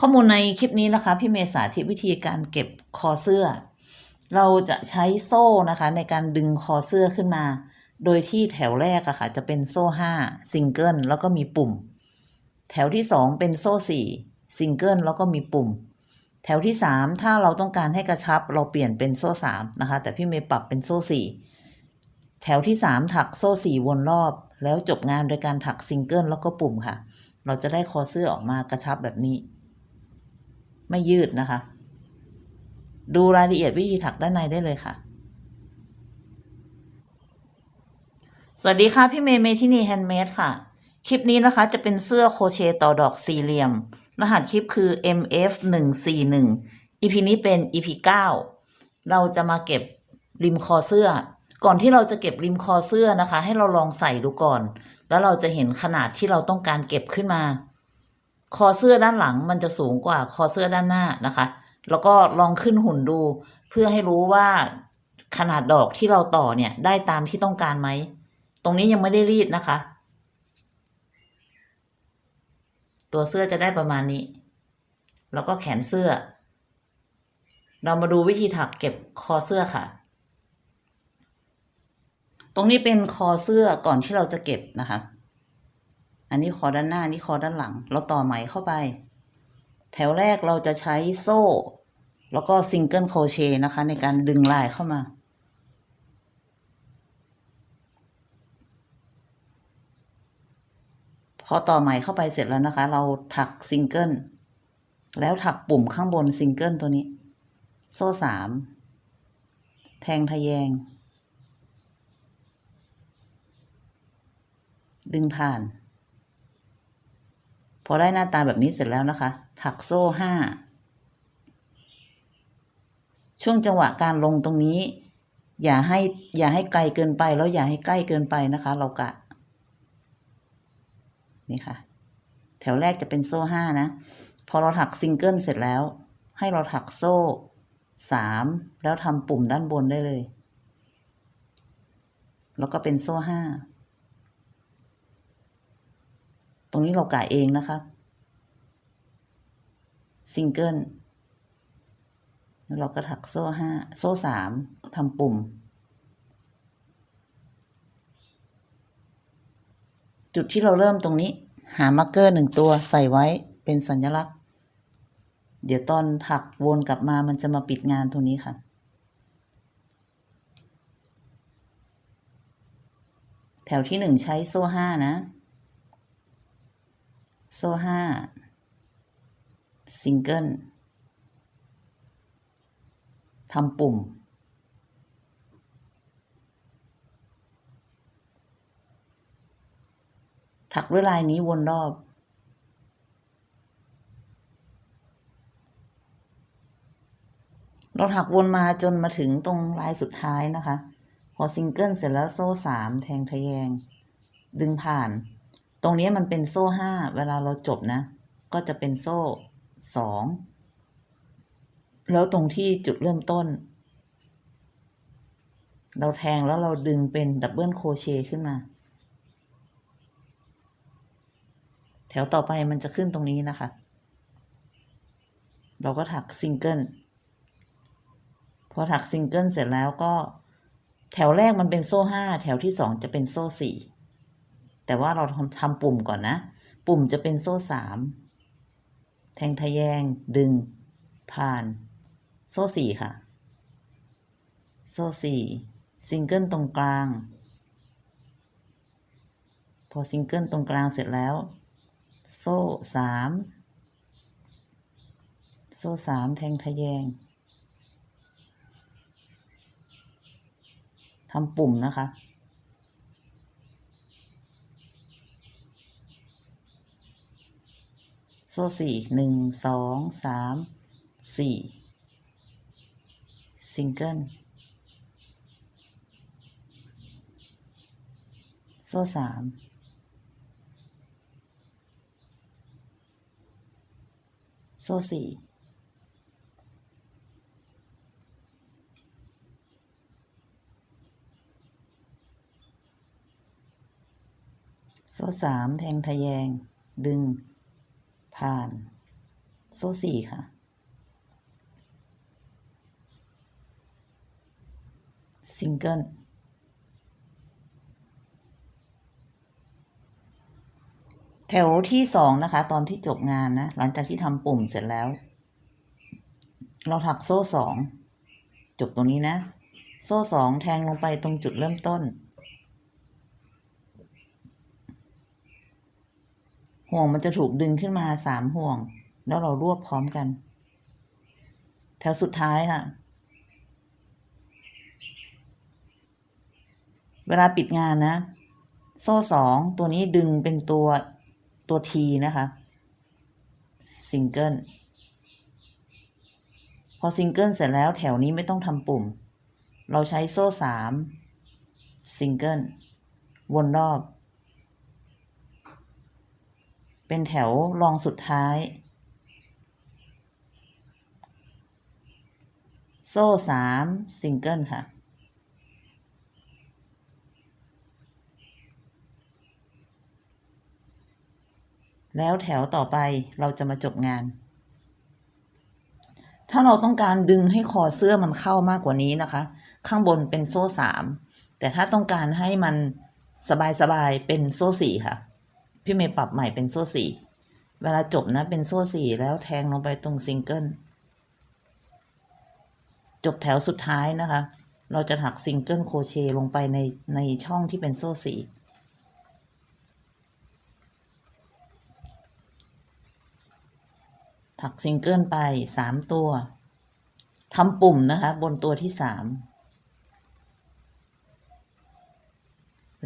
ข้อมูลในคลิปนี้นะคะ พี่เมย์สาธิตวิธีการเก็บคอเสื้อ เราจะใช้โซ่นะคะ ในการดึงคอเสื้อขึ้นมา โดยที่แถวแรกอะค่ะ จะเป็นโซ่5ซิงเกิลแล้วก็มีปุ่ม แถวที่2เป็นโซ่4ซิงเกิลแล้วก็มีปุ่ม แถวที่ 3 ถ้าเราต้องการให้กระชับเราเปลี่ยนเป็นโซ่3นะคะ แต่พี่เมย์ปรับเป็นโซ่ 4 แถวที่ 3 ถักโซ่ 4 วนรอบ แล้วจบงานโดยการถักซิงเกิลแล้วก็ปุ่มค่ะ เราจะได้คอเสื้อออกมากระชับแบบนี้ ไม่ยืดนะคะ ดูรายละเอียดวิธีถักด้านในได้เลยค่ะ สวัสดีค่ะ พี่เมย์เมที่นี่แฮนด์เมดค่ะ คลิปนี้นะคะจะเป็นเสื้อโคเชต์ต่อดอกสี่เหลี่ยม รหัสคลิปคือ MF 1 4 1 EP นี้เป็น EP 9 เราจะมาเก็บริมคอเสื้อ ก่อนที่เราจะเก็บริมคอเสื้อนะคะ ให้เราลองใส่ดูก่อน แล้วเราจะเห็นขนาดที่เราต้องการเก็บขึ้นมา คอเสื้อด้านหลังมันจะสูงกว่าคอเสื้อด้านหน้านะคะ แล้วก็ลองขึ้นหุ่นดู เพื่อให้รู้ว่าขนาดดอกที่เราต่อเนี่ยได้ตามที่ต้องการไหม ตรงนี้ยังไม่ได้รีดนะคะ ตัวเสื้อจะได้ประมาณนี้ แล้วก็แขนเสื้อ เรามาดูวิธีถักเก็บคอเสื้อค่ะ ตรงนี้เป็นคอเสื้อก่อนที่เราจะเก็บนะคะ อันนี้คอด้านหน้านี่คอด้านหลัง เราต่อไหมเข้าไป แถวแรกเราจะใช้โซ่ แล้วก็ซิงเกิลโครเชต์นะคะ ในการดึงลายเข้ามา พอต่อไหมเข้าไปเสร็จแล้วนะคะ เราถักซิงเกิลแล้วถักปุ่มข้างบนซิงเกิลตัวนี้ โซ่สามแทงทะแยง ดึงผ่าน พอได้หน้าตาแบบนี้เสร็จแล้วนะคะ ถักโซ่ห้าช่วงจังหวะการลงตรงนี้ อย่าให้อย่าให้ไกลเกินไปแล้วอย่าให้ใกล้เกินไปนะคะ เรากะ นี่ค่ะ แถวแรกจะเป็นโซ่ห้านะ พอเราถักซิงเกิลเสร็จแล้ว ให้เราถักโซ่สามแล้วทำปุ่มด้านบนได้เลย แล้วก็เป็นโซ่ห้า ต รงนี้เรากะเองนะคะซิงเกิลแล้วเราก็ถักโซ่ห้าโซ่สามทำปุ่ม จุดที่เราเริ่มตรงนี้ หามาร์กเกอร์หนึ่งตัวใส่ไว้เป็นสัญลักษณ์ เดี๋ยวตอนถักวนกลับมามันจะมาปิดงานตรงนี้ค่ะ แถวที่หนึ่งใช้โซ่ห้านะ โซ่ห้าซิงเกิลทำปุ่ม ถักด้วยลายนี้วนรอบเราถักวนมาจนมาถึงตรงลายสุดท้ายนะคะ พอซิงเกิลเสร็จแล้วโซ่สามแทงทะแยง ดึงผ่าน ตรงนี้มันเป็นโซ่ห้าเวลาเราจบนะ ก็จะเป็นโซ่สองแล้วตรงที่จุดเริ่มต้น เราแทงแล้วเราดึงเป็นดับเบิลโคเชต์ขึ้นมา แถวต่อไปมันจะขึ้นตรงนี้นะคะ เราก็ถักซิงเกิลพอถักซิงเกิลเสร็จแล้วก็ แถวแรกมันเป็นโซ่ห้าแถวที่สองจะเป็นโซ่สี่ แต่ว่าเราทำปุ่มก่อนนะ ปุ่มจะเป็นโซ่สามแทงทะแยง ดึง ผ่าน โซ่สี่ค่ะ โซ่สี่ซิงเกิลตรงกลาง พอซิงเกิลตรงกลางเสร็จแล้ว โซ่สามโซ่สามแทงทะแยงทำปุ่มนะคะ โซ่สี่หนึ่งสองสามสี่ซิงเกิลโซ่สามโซ่สี่โซ่สามแทงทะแยง ดึง ผ่าน โซ่สี่ค่ะ ซิงเกิลแถวที่สองนะคะ ตอนที่จบงานนะ หลังจากที่ทำปุ่มเสร็จแล้ว เราถักโซ่สองจบตรงนี้นะ โซ่สองแทงลงไปตรงจุดเริ่มต้น ห่วงมันจะถูกดึงขึ้นมาสามห่วง แล้วเรารวบพร้อมกัน แถวสุดท้ายค่ะ เวลาปิดงานนะ โซ่สองตัวนี้ดึงเป็นตัวตัวทีนะคะซิงเกิลพอซิงเกิลเสร็จแล้วแถวนี้ไม่ต้องทำปุ่ม เราใช้โซ่สามซิงเกิลวนรอบ เป็นแถวรองสุดท้าย โซ่สามซิงเกิลค่ะ แล้วแถวต่อไปเราจะมาจบงาน ถ้าเราต้องการดึงให้คอเสื้อมันเข้ามากกว่านี้นะคะ ข้างบนเป็นโซ่สามแต่ถ้าต้องการให้มันสบายๆเป็นโซ่สี่ค่ะ พี่เมย์ปรับใหม่เป็นโซ่สี่เวลาจบนะเป็นโซ่สี่แล้วแทงลงไปตรงซิงเกิลจบแถวสุดท้ายนะคะ เราจะถักซิงเกิลโครเชต์ลงไปในในช่องที่เป็นโซ่สี่ถักซิงเกิลไปสามตัวทำปุ่มนะคะ บนตัวที่สาม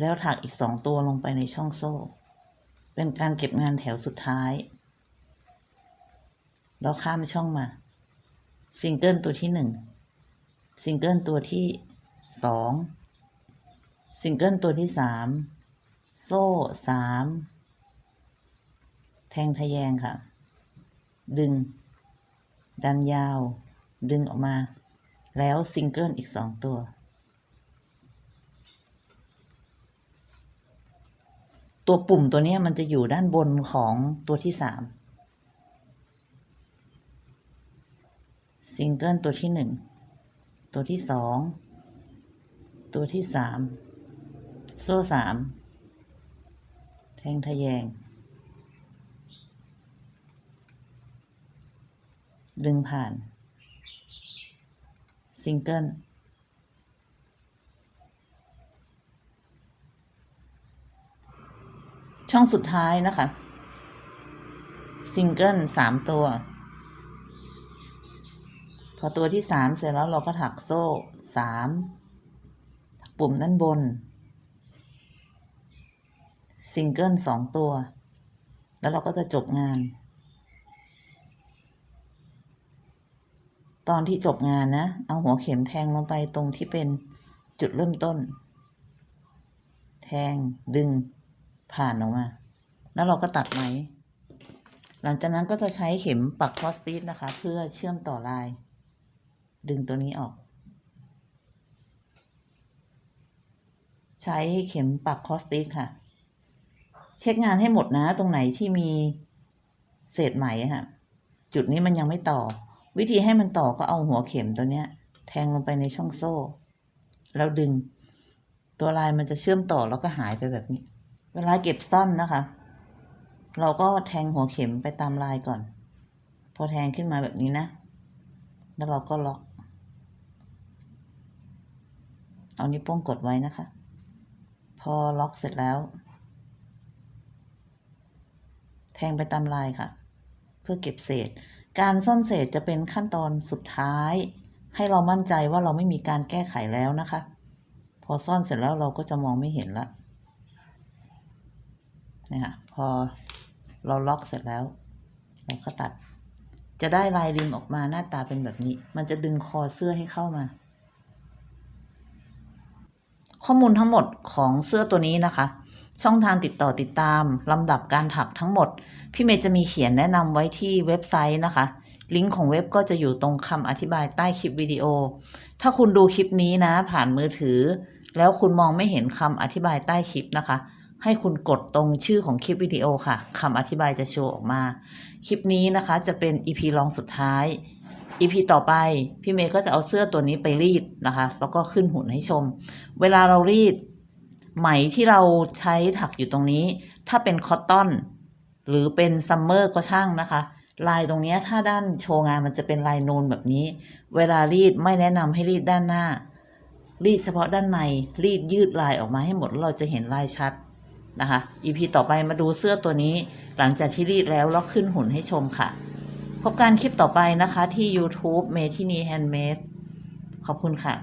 แล้วถักอีกสองตัวลงไปในช่องโซ่ เป็นการเก็บงานแถวสุดท้ายแล้วข้ามช่องมา ซิงเกิลตัวที่หนึ่งซิงเกิลตัวที่สองซิงเกิลตัวที่สามโซ่สามแทงทะแยงค่ะ ดึง ดันยาว ดึงออกมา แล้วซิงเกิลอีกสองตัว ตัวปุ่มตัวนี้มันจะอยู่ด้านบนของตัวที่สามซิงเกิลตัวที่หนึ่งตัวที่สองตัวที่สามโซ่สามแทงทะแยง ดึงผ่าน ซิงเกิล ช่องสุดท้ายนะคะซิงเกิลสามตัว พอตัวที่สามเสร็จแล้วเราก็ถักโซ่สามถักปุ่มด้านบน ซิงเกิลสองตัว แล้วเราก็จะจบงาน ตอนที่จบงานนะ เอาหัวเข็มแทงลงไปตรงที่เป็นจุดเริ่มต้น แทงดึง ผ่านออกมา แล้วเราก็ตัดไหม หลังจากนั้นก็จะใช้เข็มปักคอสติสนะคะ เพื่อเชื่อมต่อลาย ดึงตัวนี้ออก ใช้เข็มปักคอสติสค่ะ เช็คงานให้หมดนะ ตรงไหนที่มีเศษไหมค่ะจุดนี้มันยังไม่ต่อ วิธีให้มันต่อก็เอาหัวเข็มตัวเนี้ย แทงลงไปในช่องโซ่ แล้วดึง ตัวลายมันจะเชื่อมต่อแล้วก็หายไปแบบนี้ เวลาเก็บซ่อนนะคะ เราก็แทงหัวเข็มไปตามลายก่อน พอแทงขึ้นมาแบบนี้นะ แล้วเราก็ล็อก เอานิ้วโป้งกดไว้นะคะ พอล็อกเสร็จแล้ว แทงไปตามลายค่ะ เพื่อเก็บเศษ การซ่อนเศษจะเป็นขั้นตอนสุดท้าย ให้เรามั่นใจว่าเราไม่มีการแก้ไขแล้วนะคะ พอซ่อนเสร็จแล้วเราก็จะมองไม่เห็นละ เนี่ยค่ะพอเราล็อกเสร็จแล้วเราก็ตัด จะได้ลายริมออกมาหน้าตาเป็นแบบนี้ มันจะดึงคอเสื้อให้เข้ามา ข้อมูลทั้งหมดของเสื้อตัวนี้นะคะ ช่องทางติดต่อติดตามลำดับการถักทั้งหมด พี่เมย์จะมีเขียนแนะนำไว้ที่เว็บไซต์นะคะ ลิงก์ของเว็บก็จะอยู่ตรงคำอธิบายใต้คลิปวิดีโอ ถ้าคุณดูคลิปนี้นะ ผ่านมือถือ แล้วคุณมองไม่เห็นคำอธิบายใต้คลิปนะคะ ให้คุณกดตรงชื่อของคลิปวิดีโอค่ะคำอธิบายจะโชว์ออกมา คลิปนี้นะคะจะเป็น EP รองสุดท้าย EP ต่อไป พี่เมย์ก็จะเอาเสื้อตัวนี้ไปรีดนะคะ แล้วก็ขึ้นหุ่นให้ชม เวลาเรารีด ไหมที่เราใช้ถักอยู่ตรงนี้ ถ้าเป็นคอตตอน หรือเป็นซัมเมอร์ก็ช่างนะคะ ลายตรงนี้ถ้าด้านโชว์งานมันจะเป็นลายนูนแบบนี้ เวลารีดไม่แนะนำให้รีดด้านหน้า รีดเฉพาะด้านในรีดยืดลายออกมาให้หมดแล้วเราจะเห็นลายชัด นะคะ EP ต่อไปมาดูเสื้อตัวนี้หลังจากที่รีดแล้วแล้วขึ้นหุ่นให้ชมค่ะ พบกันคลิปต่อไปนะคะที่ YouTube เมทินีแฮนด์เมดขอบคุณค่ะ